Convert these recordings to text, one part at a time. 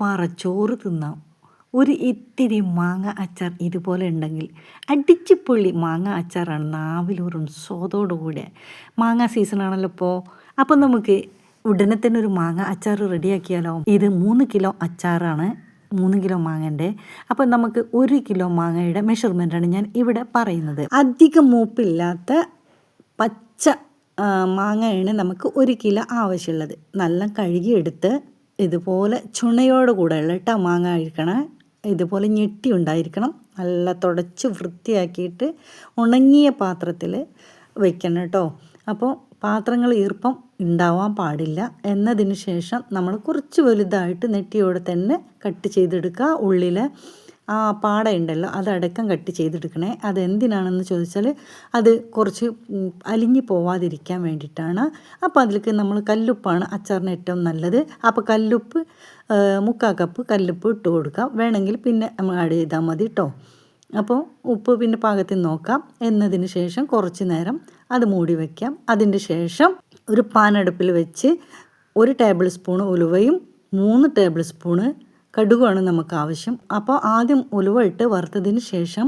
പാറ ചോറ് തിന്നാം. ഒരു ഇത്തിരി മാങ്ങ അച്ചാർ ഇതുപോലെ ഉണ്ടെങ്കിൽ അടിച്ചുപൊള്ളി മാങ്ങ അച്ചാറാണ് നാവിലൂറും സ്വാദോടുകൂടെ മാങ്ങ സീസണാണല്ലോ ഇപ്പോൾ അപ്പം നമുക്ക് ഉടനെ തന്നെ ഒരു മാങ്ങ അച്ചാർ റെഡിയാക്കിയാലോ? ഇത് മൂന്ന് കിലോ അച്ചാറാണ്. മൂന്ന് കിലോ മാങ്ങന്റെ. അപ്പം നമുക്ക് ഒരു കിലോ മാങ്ങയുടെ മെഷർമെന്റാണ് ഞാൻ ഇവിടെ പറയുന്നത്. അധികം മൂപ്പില്ലാത്ത പച്ച മാങ്ങയാണ് നമുക്ക് ഒരു കിലോ ആവശ്യമുള്ളത്. നല്ല കഴുകിയെടുത്ത് ഇതുപോലെ ചുണയോട് കൂടെയുള്ള കേട്ടോ മാങ്ങ കഴിക്കണേ ഇതുപോലെ ഞെട്ടി ഉണ്ടായിരിക്കണം. നല്ല തുടച്ച് വൃത്തിയാക്കിയിട്ട് ഉണങ്ങിയ പാത്രത്തിൽ വെക്കണം കേട്ടോ അപ്പോൾ പാത്രങ്ങൾ ഈർപ്പം ഉണ്ടാവാൻ പാടില്ല. എന്നതിന് ശേഷം നമ്മൾ കുറച്ച് വലുതായിട്ട് നെറ്റിയോടെ തന്നെ കട്ട് ചെയ്തെടുക്കുക. ഉള്ളിലെ ആ പാട ഉണ്ടല്ലോ അതടക്കം കട്ട് ചെയ്തെടുക്കണേ. അതെന്തിനാണെന്ന് ചോദിച്ചാൽ അത് കുറച്ച് അലിഞ്ഞു പോവാതിരിക്കാൻ വേണ്ടിയിട്ടാണ്. അപ്പോൾ അതിലേക്ക് നമ്മൾ കല്ലുപ്പാണ് അച്ചാറിന് ഏറ്റവും നല്ലത്. അപ്പോൾ കല്ലുപ്പ് മുക്കാൽ കപ്പ് കല്ലുപ്പ് ഇട്ട് കൊടുക്കാം. വേണമെങ്കിൽ പിന്നെ നമ്മൾ ആഡ് ചെയ്താൽ മതി കേട്ടോ അപ്പോൾ ഉപ്പ് പിന്നെ പാകത്തിൽ നോക്കാം. എന്നതിന് ശേഷം കുറച്ച് നേരം അത് മൂടി വയ്ക്കാം അതിന്റെ ശേഷം ഒരു പാനടുപ്പിൽ വെച്ച് ഒരു ടേബിൾ സ്പൂൺ ഉലുവയും മൂന്ന് ടേബിൾ സ്പൂണ് കടുകുമാണ് നമുക്ക് ആവശ്യം അപ്പോൾ ആദ്യം ഉലുവ ഇട്ട് വറുത്തതിന് ശേഷം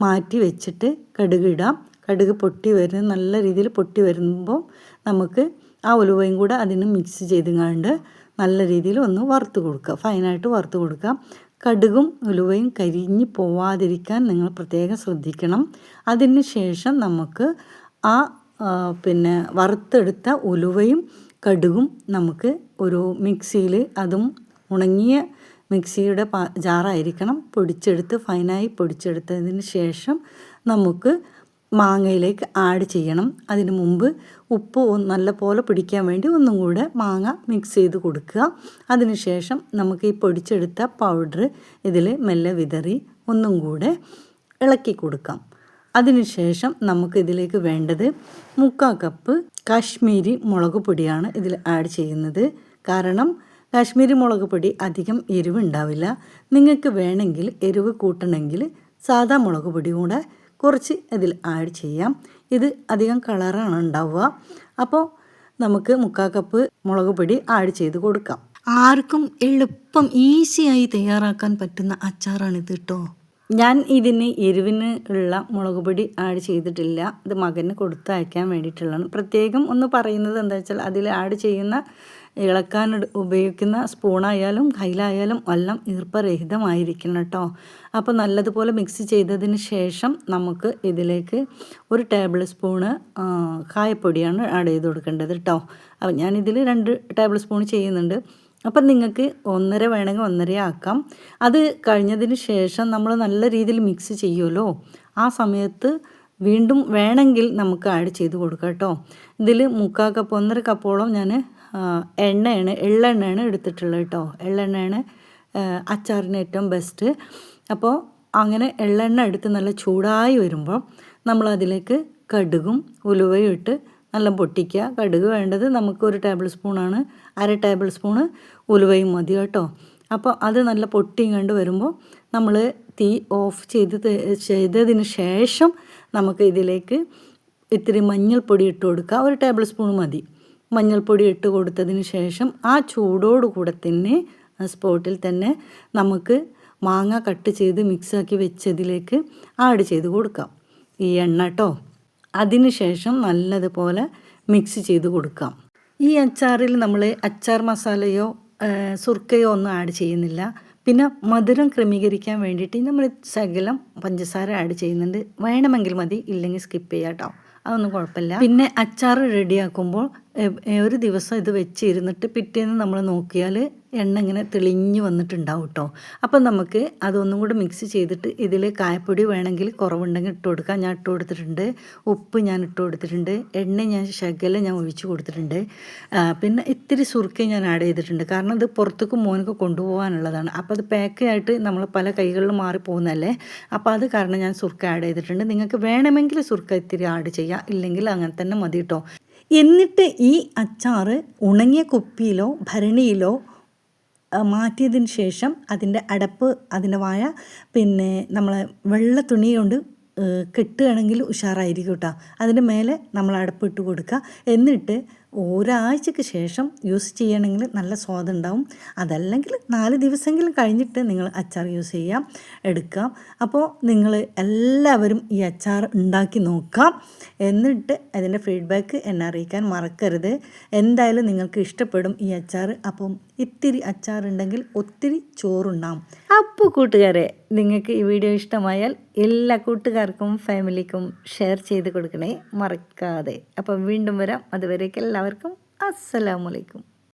മാറ്റി വെച്ചിട്ട് കടുക് ഇടാം. കടുക് പൊട്ടി വരുന്ന നല്ല രീതിയിൽ പൊട്ടി വരുമ്പോൾ നമുക്ക് ആ ഉലുവയും കൂടെ അതിന് മിക്സ് ചെയ്തുകൊണ്ട് നല്ല രീതിയിൽ ഒന്ന് വറുത്ത് കൊടുക്കുക ഫൈനായിട്ട് വറുത്ത് കൊടുക്കുക കടുകും ഉലുവയും കരിഞ്ഞു പോവാതിരിക്കാൻ നിങ്ങൾ പ്രത്യേകം ശ്രദ്ധിക്കണം. അതിന് ശേഷം നമുക്ക് ആ, പിന്നെ വറുത്തെടുത്ത ഉലുവയും കടുകും നമുക്ക് ഒരു മിക്സിയിൽ അതും ഉണങ്ങിയ മിക്സിയുടെ പാ ജാറായിരിക്കണം. പൊടിച്ചെടുത്ത് ഫൈനായി പൊടിച്ചെടുത്തതിന് ശേഷം നമുക്ക് മാങ്ങയിലേക്ക് ആഡ് ചെയ്യണം. അതിന് മുമ്പ് ഉപ്പ് നല്ല നല്ലപോലെ പിടിക്കാൻ വേണ്ടി ഒന്നും കൂടെ മാങ്ങ മിക്സ് ചെയ്ത് കൊടുക്കുക. അതിനുശേഷം നമുക്ക് ഈ പൊടിച്ചെടുത്ത പൗഡർ ഇതിൽ മെല്ലെ വിതറി ഒന്നും കൂടെ ഇളക്കി കൊടുക്കാം. അതിനുശേഷം നമുക്ക് ഇതിലേക്ക് വേണ്ടത് മുക്കാൽ കപ്പ് കാശ്മീരി മുളക് പൊടിയാണ് ഇതിൽ ആഡ് ചെയ്യുന്നത്. കാരണം കാശ്മീരി മുളക് പൊടി അധികം എരിവ് ഉണ്ടാവില്ല നിങ്ങൾക്ക് വേണമെങ്കിൽ എരിവ് കൂട്ടണമെങ്കിൽ സാധാ മുളക് പൊടി കൂടെ കുറച്ച് ഇതിൽ ആഡ് ചെയ്യാം. ഇത് അധികം കളറാണ് ഉണ്ടാവുക. അപ്പോൾ നമുക്ക് മുക്കാൽ കപ്പ് മുളക് പൊടി ആഡ് ചെയ്ത് കൊടുക്കാം. ആർക്കും എളുപ്പം ഈസിയായി തയ്യാറാക്കാൻ പറ്റുന്ന അച്ചാറാണിത് കേട്ടോ ഞാൻ ഇതിന് എരിവിന് ഉള്ള മുളക് പൊടി ആഡ് ചെയ്തിട്ടില്ല. ഇത് മകന് കൊടുത്തയക്കാൻ വേണ്ടിയിട്ടുള്ളതാണ്. പ്രത്യേകം ഒന്ന് പറയുന്നത് എന്താ വെച്ചാൽ അതിൽ ആഡ് ചെയ്യുന്ന ഇളക്കാൻ ഉപയോഗിക്കുന്ന സ്പൂണായാലും കയ്യിലായാലും എല്ലാം ഈർപ്പരഹിതമായിരിക്കണം കേട്ടോ. അപ്പോൾ നല്ലതുപോലെ മിക്സ് ചെയ്തതിന് ശേഷം നമുക്ക് ഇതിലേക്ക് ഒരു ടേബിൾ സ്പൂണ് കായപ്പൊടിയാണ് ആഡ് ചെയ്ത് കൊടുക്കേണ്ടത് കേട്ടോ. അപ്പോൾ ഞാനിതിൽ രണ്ട് ടേബിൾ സ്പൂൺ ചെയ്യുന്നുണ്ട്. അപ്പം നിങ്ങൾക്ക് ഒന്നര വേണമെങ്കിൽ ഒന്നര ആക്കാം. അത് കഴിഞ്ഞതിന് ശേഷം നമ്മൾ നല്ല രീതിയിൽ മിക്സ് ചെയ്യുമല്ലോ. ആ സമയത്ത് വീണ്ടും വേണമെങ്കിൽ നമുക്ക് ആഡ് ചെയ്ത് കൊടുക്കാം കേട്ടോ. ഇതിൽ മുക്കാൽ കപ്പ് ഒന്നര കപ്പോളം ഞാൻ എണ്ണയാണ് എള്ളെണ്ണയാണ് എടുത്തിട്ടുള്ളത് കേട്ടോ എള്ളെണ്ണയാണ് അച്ചാറിന് ഏറ്റവും ബെസ്റ്റ് അപ്പോൾ അങ്ങനെ എള്ളെണ്ണ എടുത്ത് നല്ല ചൂടായി വരുമ്പോൾ നമ്മൾ അതിലേക്ക് കടുകും ഉലുവയും ഇട്ട് നല്ല പൊട്ടിക്കുക. കടുക് വേണ്ടത് നമുക്ക് ഒരു ടേബിൾ സ്പൂണാണ് അര ടേബിൾ സ്പൂണ് ഉലുവയും മതി കേട്ടോ. അപ്പോൾ അത് നല്ല പൊട്ടിയും കണ്ട് വരുമ്പോൾ നമ്മൾ തീ ഓഫ് ചെയ്ത് ചെയ്തതിന് ശേഷം നമുക്ക് ഇതിലേക്ക് ഇത്തിരി മഞ്ഞൾപ്പൊടി ഇട്ട് കൊടുക്കുക. ഒരു ടേബിൾ സ്പൂൺ മതി. മഞ്ഞൾപ്പൊടി ഇട്ട് കൊടുത്തതിന് ശേഷം ആ ചൂടോട് കൂടെ തന്നെ സ്പോട്ടിൽ തന്നെ നമുക്ക് മാങ്ങ കട്ട് ചെയ്ത് മിക്സാക്കി വെച്ചതിലേക്ക് ആഡ് ചെയ്ത് കൊടുക്കാം. ഈ എണ്ണ കേട്ടോ അതിന് ശേഷം നല്ലതുപോലെ മിക്സ് ചെയ്ത് കൊടുക്കാം. ഈ അച്ചാറിൽ നമ്മൾ അച്ചാർ മസാലയോ സുർക്കയോ ഒന്നും ആഡ് ചെയ്യുന്നില്ല. പിന്നെ മധുരം ക്രമീകരിക്കാൻ വേണ്ടിയിട്ട് നമ്മൾ ശകലം പഞ്ചസാര ആഡ് ചെയ്യുന്നുണ്ട്. വേണമെങ്കിൽ മതി ഇല്ലെങ്കിൽ സ്കിപ്പ് ചെയ്യാം കേട്ടോ അതൊന്നും കുഴപ്പമില്ല. പിന്നെ അച്ചാർ റെഡിയാക്കുമ്പോൾ ഒരു ദിവസം ഇത് വെച്ചിരുന്നിട്ട് പിറ്റേന്ന് നമ്മൾ നോക്കിയാൽ എണ്ണ ഇങ്ങനെ തെളിഞ്ഞ് വന്നിട്ടുണ്ടാവും കേട്ടോ അപ്പം നമുക്ക് അതൊന്നും കൂടെ മിക്സ് ചെയ്തിട്ട് ഇതിൽ കായപ്പൊടി വേണമെങ്കിൽ കുറവുണ്ടെങ്കിൽ ഇട്ട് കൊടുക്കാം. ഞാൻ ഇട്ട് കൊടുത്തിട്ടുണ്ട്. ഉപ്പ് ഞാൻ ഇട്ട് കൊടുത്തിട്ടുണ്ട്. എണ്ണ ഞാൻ ശകലം ഞാൻ ഒഴിച്ച് കൊടുത്തിട്ടുണ്ട്. പിന്നെ ഇത്തിരി സുറുക്ക ഞാൻ ആഡ് ചെയ്തിട്ടുണ്ട്. കാരണം ഇത് പുറത്തേക്ക് മോനൊക്കെ കൊണ്ടുപോകാനുള്ളതാണ്. അപ്പോൾ അത് പാക്കായിട്ട് നമ്മൾ പല കൈകളിലും മാറി പോകുന്നതല്ലേ? അപ്പോൾ അത് കാരണം ഞാൻ സുർക്ക ആഡ് ചെയ്തിട്ടുണ്ട്. നിങ്ങൾക്ക് വേണമെങ്കിൽ സുർക്ക ഇത്തിരി ആഡ് ചെയ്യാം. ഇല്ലെങ്കിൽ അങ്ങനെ തന്നെ മതി കേട്ടോ എന്നിട്ട് ഈ അച്ചാറ് ഉണങ്ങിയ കുപ്പിയിലോ ഭരണിയിലോ മാറ്റിയതിന് ശേഷം അതിന്റെ അടപ്പ് അതിന്റെ വായ പിന്നെ നമ്മൾ വെള്ള തുണി കൊണ്ട് കെട്ടുകയാണെങ്കിൽ ഉഷാറായിരിക്കും കേട്ടോ. അതിന്റെ മേലെ നമ്മൾ അടപ്പ് ഇട്ട് കൊടുക്കുക. എന്നിട്ട് ഒരാഴ്ചയ്ക്ക് ശേഷം യൂസ് ചെയ്യണമെങ്കിൽ നല്ല സ്വാദുണ്ടാവും അതല്ലെങ്കിൽ നാല് ദിവസമെങ്കിലും കഴിഞ്ഞിട്ട് നിങ്ങൾ അച്ചാർ യൂസ് ചെയ്യാം എടുക്കാം. അപ്പോൾ നിങ്ങൾ എല്ലാവരും ഈ അച്ചാർ ഉണ്ടാക്കി നോക്കാം. എന്നിട്ട് അതിന്റെ ഫീഡ്ബാക്ക് എന്നെ അറിയിക്കാൻ മറക്കരുത്. എന്തായാലും നിങ്ങൾക്ക് ഇഷ്ടപ്പെടും ഈ അച്ചാർ. അപ്പം ഇത്തിരി അച്ചാറുണ്ടെങ്കിൽ ഒത്തിരി ചോറുണ്ടാവും അപ്പോൾ കൂട്ടുകാരെ നിങ്ങൾക്ക് ഈ വീഡിയോ ഇഷ്ടമായാൽ എല്ലാ കൂട്ടുകാർക്കും ഫാമിലിക്കും ഷെയർ ചെയ്ത് കൊടുക്കണേ മറക്കാതെ. അപ്പം വീണ്ടും വരാം. അതുവരേക്ക് എല്ലാവർക്കും അസ്സലാമലൈക്കും